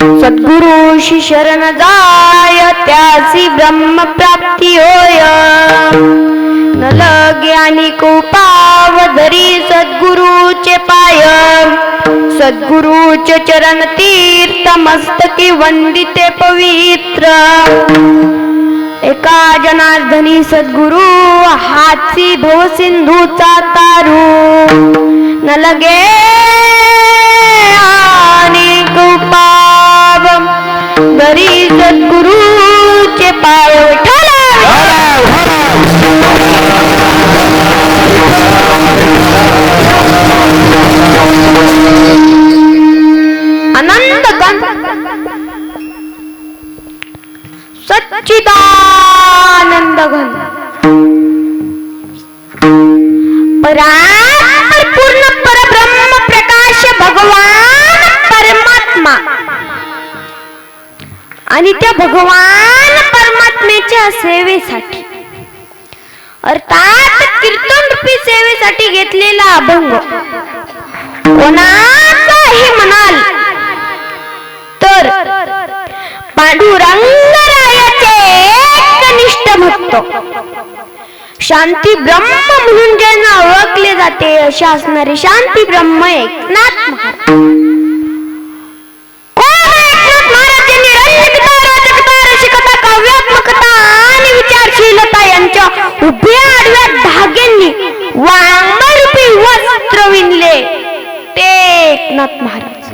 सद्गुरुशी शरण जाय त्यासी ब्रह्म प्राप्ती होय. न लगे आणि धरी सद्गुरुचे पाय सद्गुरुचे चरण तीर्थ मस्तकी वंदिते पवित्र. एका जनार्दनी सद्गुरु हाची भव सिंधूचा तारू. न लगे आणि कुपाव आणि त्या भगवान परमात्म्याच्या सेवेसाठी. अर्थात कीर्तन रूपी सेवेसाठी घेतलेला अभंग. कोणाचाही म्हणाल तर पांडुरंगरायाचे कनिष्ठ भक्त. शांती ब्रह्म म्हणून ज्यांना ओळखले जाते असे असणारे शांती ब्रह्म एकनाथ महाराज.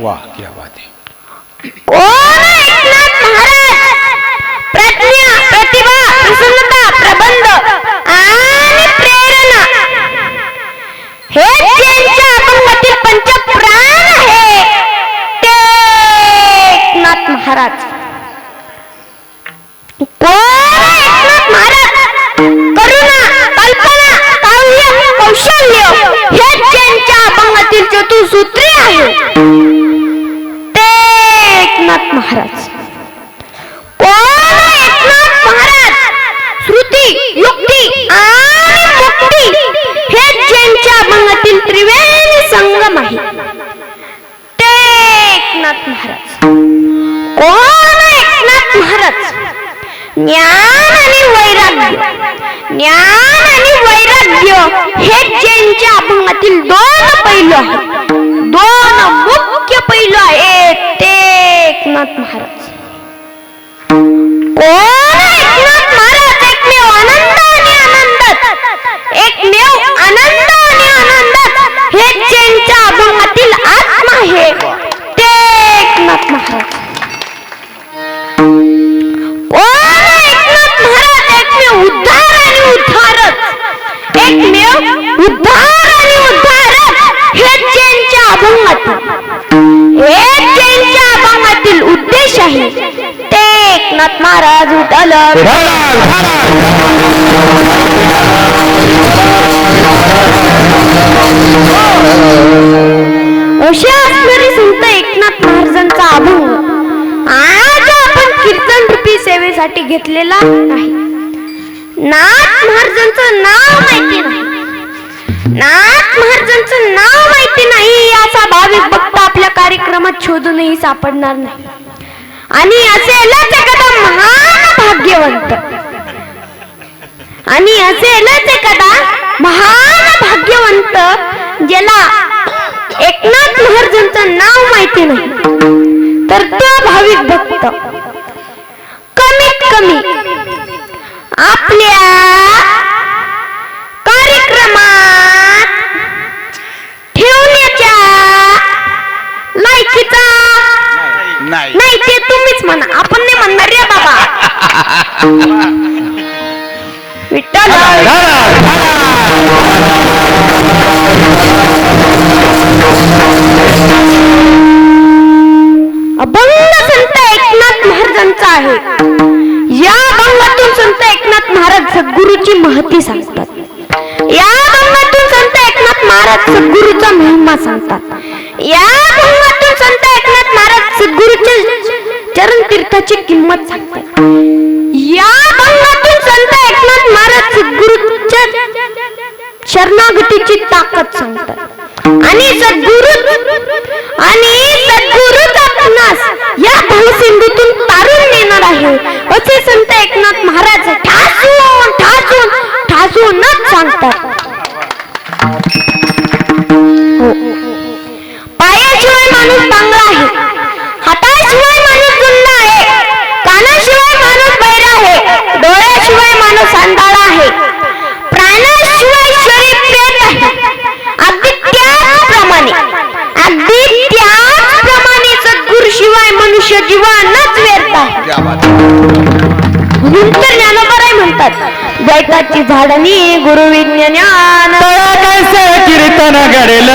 वाह क्या बात है। महाराज! कल्पना कौशल्य हे त्यांच्या अभंगातील चतुसूत्री आहे! अभंगातील त्रिवेणी संगम आहे. ते एकनाथ महाराज. कोण एकनाथ महाराज? ज्ञान आणि वैराग्य. ज्ञान आणि वैराग्य हे ज्यांच्या अभंगातील दोन पैलू आहेत. दोन मुख्य पैलू आहेत. ते एकनाथ महाराज. कोण एकनाथ महाराज? एकमेव आनंद आणि आनंदात. एकमेव आनंद आणि आनंदात हे ज्यांच्या अभंगातील आत्मा आहे. ते एकनाथ महाराज. उद्धार आणि उद्धारक हे ज्यांच्या अभंगातील. एक ज्यांच्या अभंगातील उद्देश आहे. ते एकनाथ महाराज उठल अशा असणारी संत एकनाथ महाराजांचा अभंग आज आपण कीर्तन रूपी सेवेसाठी घेतलेला नाही. नाथ महाराजांचं नाव माहिती नाही. नाथ महाराजांचं नाव माहिती नाही असा भाविक भक्त आपल्या कार्यक्रमात शोधूनही सापडणार नाही. आणि असेलच एखादा महान भाग्यवंत. आणि असेलच एखादा महान भाग्यवंत ज्याला एकनाथ महाराजांचं नाव माहिती नाही. तर तो भाविक भक्त कमीत कमी आपल्या विठ्ठल अभंग संत एकनाथ महाराजांचा आहे. या अभंगातून संत एकनाथ महाराज सद्गुरूची महती सांगतात. या अभंगातून संत एकनाथ महाराज सद्गुरूचा महिमा सांगतात. या अभंगातून संत एकनाथ महाराज सद्गुरूच्या चरण तीर्थाची किंमत सांगतात. या संत एकनाथ महाराज सद्गुरूच्या शरणागतीची ताकद सांगतात. आणि सद्गुरू आणि आपणास या तारून नेणार आहे. असे संत अनुसंधान आहे. प्राणाशिवाय शरीर पेट आहे. अगदी त्याचप्रमाणे अगदी त्याचप्रमाणे सद्गुरूशिवाय मनुष्य जीवनच व्यर्थ आहे. म्हणून तर ज्ञानोबराय म्हणतात द्वैताची झाडणी गुरु विज्ञान. कीर्तन घडेल.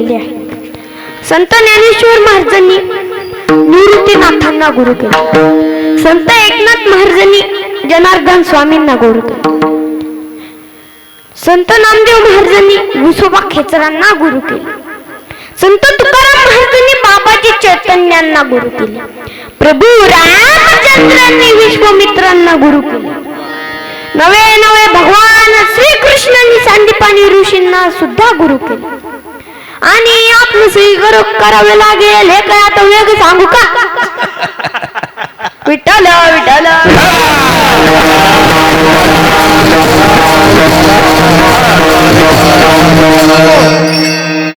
केलेले आहे. संत ज्ञानेश्वर महाराजांनी निवृत्तीनाथांना गुरु केले. संत एकनाथ महाराजांनी जनार्दन स्वामींना गुरु केले. संत नामदेव महाराजांनी विसोबा खेचरांना गुरु केले. संत तुकाराम महाराजांनी बाबाजी चैतन्यांना गुरु केले. प्रभू रामचंद्रांनी विश्वमित्रांना गुरु केले. नवे नवे भगवान श्रीकृष्णांनी सांदीपानी ऋषींना सुद्धा गुरु केले. आणि आपलं गुरु करावे लागेल हे काय आता वेग सांगू का? विठ्ठल विठ्ठल.